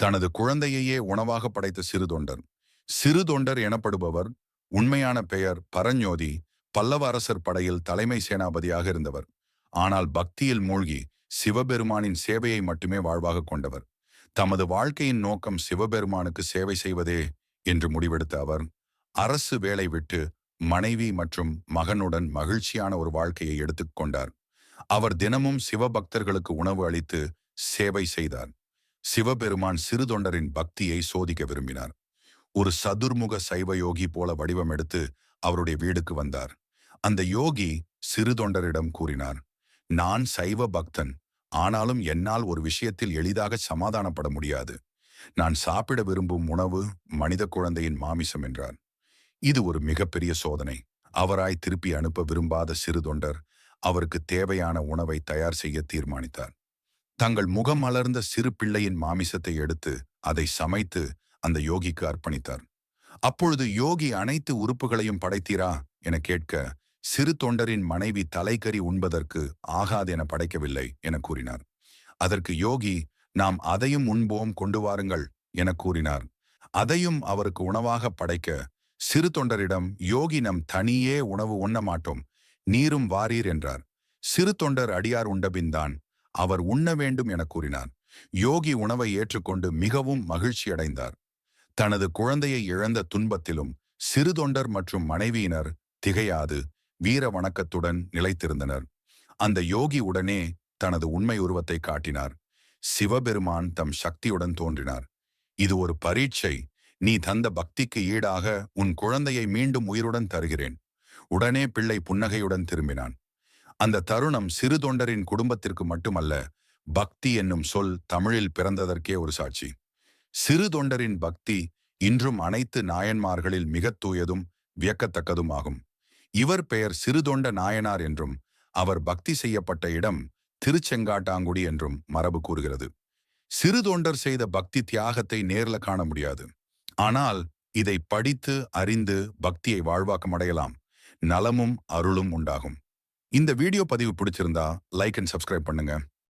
தனது குழந்தையையே உணவாக படைத்த சிறு தொண்டர் சிறு தொண்டர் எனப்படுபவர் உண்மையான பெயர் பரஞ்சோதி பல்லவ அரசர் படையில் தலைமை சேனாபதியாக இருந்தவர். ஆனால் பக்தியில் மூழ்கி சிவபெருமானின் சேவையை மட்டுமே வாழ்வாக கொண்டவர். தமது வாழ்க்கையின் நோக்கம் சிவபெருமானுக்கு சேவை செய்வதே என்று முடிவெடுத்த அவர் அரசு வேலை விட்டு மனைவி மற்றும் மகனுடன் மகிழ்ச்சியான ஒரு வாழ்க்கையை எடுத்துக்கொண்டார் அவர் தினமும் சிவபக்தர்களுக்கு உணவு அளித்து சேவை செய்தார். சிவபெருமான் சிறுதொண்டரின் பக்தியை சோதிக்க விரும்பினார். ஒரு சதுர்முக சைவ யோகி போல வடிவம் எடுத்து அவருடைய வீடுக்கு வந்தார். அந்த யோகி சிறுதொண்டரிடம் கூறினார் நான் சைவ பக்தன். ஆனாலும் என்னால் ஒரு விஷயத்தில் எளிதாக சமாதானப்பட முடியாது. நான் சாப்பிட விரும்பும் உணவு மனித குழந்தையின் மாமிசம் என்றார். இது ஒரு மிகப்பெரிய சோதனை. அவராய் திருப்பி அனுப்ப விரும்பாத சிறு தொண்டர் அவருக்கு தேவையான உணவை தயார் செய்ய தீர்மானித்தார். தங்கள் முகம் மலர்ந்த சிறு பிள்ளையின் மாமிசத்தை எடுத்து அதை சமைத்து அந்த யோகிக்கு அர்ப்பணித்தார். அப்பொழுது யோகி அனைத்து உறுப்புகளையும் படைத்தீரா? என கேட்க சிறு தொண்டரின் மனைவி தலைக்கறி உண்பதற்கு ஆகாது என படைக்கவில்லை என கூறினார். அதற்கு யோகி நாம் அதையும் உண்போம் கொண்டு வாருங்கள் என கூறினார். அதையும் அவருக்கு உணவாக படைக்க சிறு தொண்டரிடம் யோகி நம் தனியே உணவு உண்ண மாட்டோம் நீரும் வாரீர் என்றார். சிறு தொண்டர் அடியார் உண்டபின்தான் அவர் உண்ண வேண்டும் என கூறினார் யோகி உணவை ஏற்றுக்கொண்டு மிகவும் மகிழ்ச்சியடைந்தார் தனது குழந்தையை இழந்த துன்பத்திலும் சிறுதொண்டர் மற்றும் மனைவியினர் திகையாது வீர வணக்கத்துடன் நிலைத்திருந்தனர். அந்த யோகி உடனே தனது உண்மை உருவத்தை காட்டினார். சிவபெருமான் தம் சக்தியுடன் தோன்றினார். இது ஒரு பரீட்சை. நீ தந்த பக்திக்கு ஈடாக உன் குழந்தையை மீண்டும் உயிருடன் தருகிறேன். உடனே பிள்ளை புன்னகையுடன் திரும்பினான். அந்த தருணம் சிறு தொண்டரின் குடும்பத்திற்கு மட்டுமல்ல பக்தி என்னும் சொல் தமிழில் பிறந்ததற்கே ஒரு சாட்சி. சிறு தொண்டரின் பக்தி இன்றும் அனைத்து நாயன்மார்களில் மிகத் தூயதும் வியக்கத்தக்கதும் ஆகும் இவர் பெயர் சிறுதொண்ட நாயனார் என்றும் அவர் பக்தி செய்யப்பட்ட இடம் திருச்செங்காட்டாங்குடி என்றும் மரபு கூறுகிறது. சிறு தொண்டர் செய்த பக்தி தியாகத்தை நேர்ல காண முடியாது. ஆனால் இதை படித்து அறிந்து பக்தியை வாழ்வாக்கம் அடையலாம் நலமும் அருளும் உண்டாகும். இந்த வீடியோ பதிவு பிடிச்சிருந்தா லைக் அண்ட் சப்ஸ்கிரைப் பண்ணுங்க.